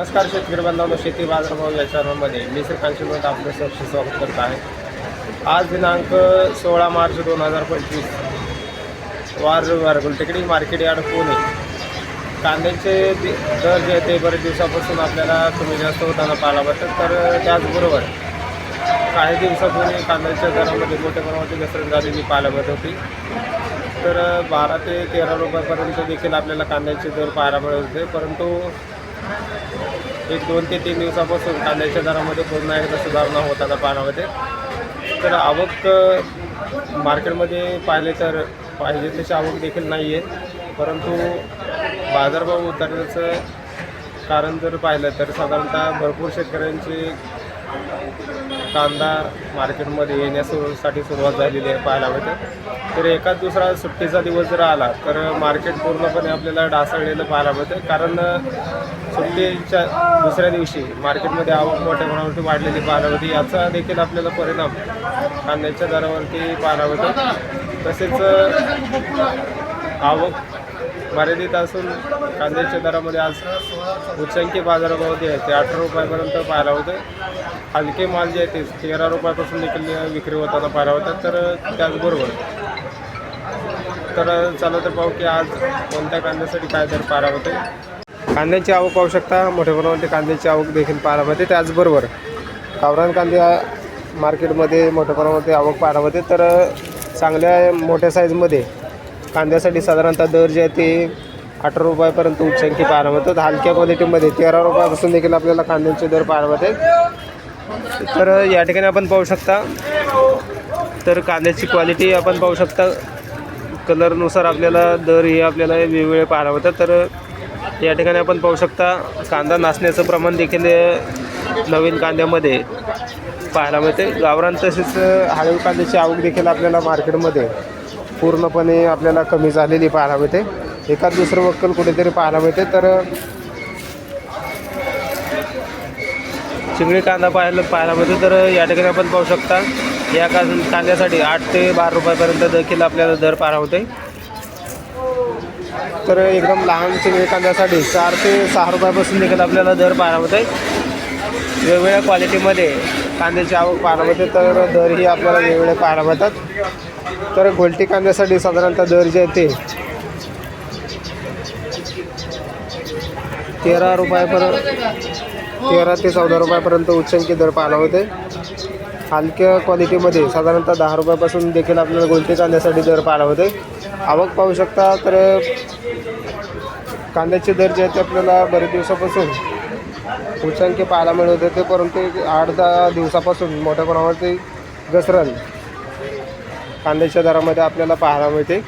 नमस्कार शेतकरी बांधवांनो शेती बाजारभाव या चॅनलमध्ये मी श्रीकांत शिवत आपलं सहर्ष स्वागत करत आहे. आज दिनांक सोळा मार्च दोन हजार पंचवीस वार रविवार गुलटेकडी मार्केट यार्ड पुणे. कांद्याचे दि- दर जे ते बरेच दिवसापासून आपल्याला कमी जास्त होताना पाहायला भेटतात. तर त्याचबरोबर काही दिवसापूर्वी कांद्याच्या दरामध्ये मोठ्या प्रमाणाची घसरण झालेली पाहायला मिळत होती. तर बारा ते तेरा रुपयापर्यंत देखील आपल्याला कांद्याचे दर पाहायला मिळत होते. परंतु एक दोन ते तीन दिवसापासून कांद्याच्या दरामध्ये पूर्ण एकदा सुधारणा होताना पाहायला मिळते तर आवक मार्केटमध्ये पाहिले तर पाहिजे तशी आवक देखील नाही आहे परंतु बाजारभाव उतरण्याचं कारण जर पाहिलं तर साधारणतः भरपूर शेतकऱ्यांची कांदा मार्केटमध्ये येण्यासाठी सुरुवात झालेली आहे पाहायला मिळते. तर एकाच दुसरा सुट्टीचा दिवस जर आला तर मार्केट पूर्णपणे आपल्याला डासळलेलं पाहायला मिळते. कारण सुट्टीच्या दुसऱ्या दिवशी मार्केटमध्ये आवक मोठ्या प्रमाणावरती वाढलेली पाहायला मिळते. याचा देखील आपल्याला परिणाम कांद्याच्या दरावरती पाहायला मिळतो. तसेच आवक मर्यादित असून कांद्याच्या दरामध्ये आज उच्चांकी बाजारभाव जे आहे. ते अठरा रुपयापर्यंत पाहायला होते. हलके माल जे आहे ते तेरा रुपयापासून देखील विक्री होताना पाहायला होता तर त्याचबरोबर तर चला तर पाहू की आज कोणत्या कांद्यासाठी काय दर पाहायला होते. कांद्याची आवक पाहू शकता. मोठ्या प्रमाणात कांद्याची आवक देखील पाहायला होते. त्याचबरोबर कावरान कांद्या मार्केटमध्ये मोठ्या प्रमाणात आवक पाहायला होते. तर चांगल्या मोठ्या साईजमध्ये कांद्यासाठी साधारणतः दर जे आहे ते अठरा रुपयापर्यंत उच्चांकी पाहायला मिळतात हलक्या क्वालिटीमध्ये तेरा रुपयापासून देखील आपल्याला कांद्यांचे दर पाहायला होते तर या ठिकाणी आपण पाहू शकता तर कांद्याची क्वालिटी आपण पाहू शकता. कलरनुसार आपल्याला दर हे आपल्याला वेगवेगळे पाहायला होतात तर या ठिकाणी आपण पाहू शकता कांदा नाचण्याचं प्रमाण देखील नवीन कांद्यामध्ये पाहायला मिळते. गावरान तसेच हळवी कांद्याची आवक देखील आपल्याला मार्केटमध्ये पूर्णपणे आपल्याला कमी झालेली पाहायला मिळते. एखाद दुसरं वक्कल कुठेतरी पाहायला मिळते तर चिंगडी कांदा पाहायला पाहायला मिळतो तर या ठिकाणी आपण पाहू शकता या कांद्यासाठी आठ ते बारा रुपयापर्यंत देखील आपल्याला दर पाहायला होते तर एकदम लहान चिंगडी कांद्यासाठी चार ते सहा रुपयापासून देखील आपल्याला दर पाहायला होते वेगवेगळ्या क्वालिटीमध्ये कांद्याची आवक पाहायला मिळते तर दरही आपल्याला वेगवेगळे पाहायला मिळतात. तर गोलटी कांद्यासाठी साधारणतः दर जे आहे ते तेरा रुपयापर्यंत तेरा ते चौदा रुपयापर्यंत उच्चांकी दर पाहायला होते हलक्या क्वालिटीमध्ये साधारणतः दहा रुपयापासून देखील आपल्याला गोलटी कांद्यासाठी दर पाहायला होते आवक पाहू शकता तर कांद्याचे दर जे आहेत ते आपल्याला बरेच दिवसापासून उच्चांकी पाहायला मिळत होते परंतु आठ दहा दिवसापासून मोठ्या प्रमाणावरती घसरण कांद्याच्या दरामध्ये आपल्याला पाहायला मिळते.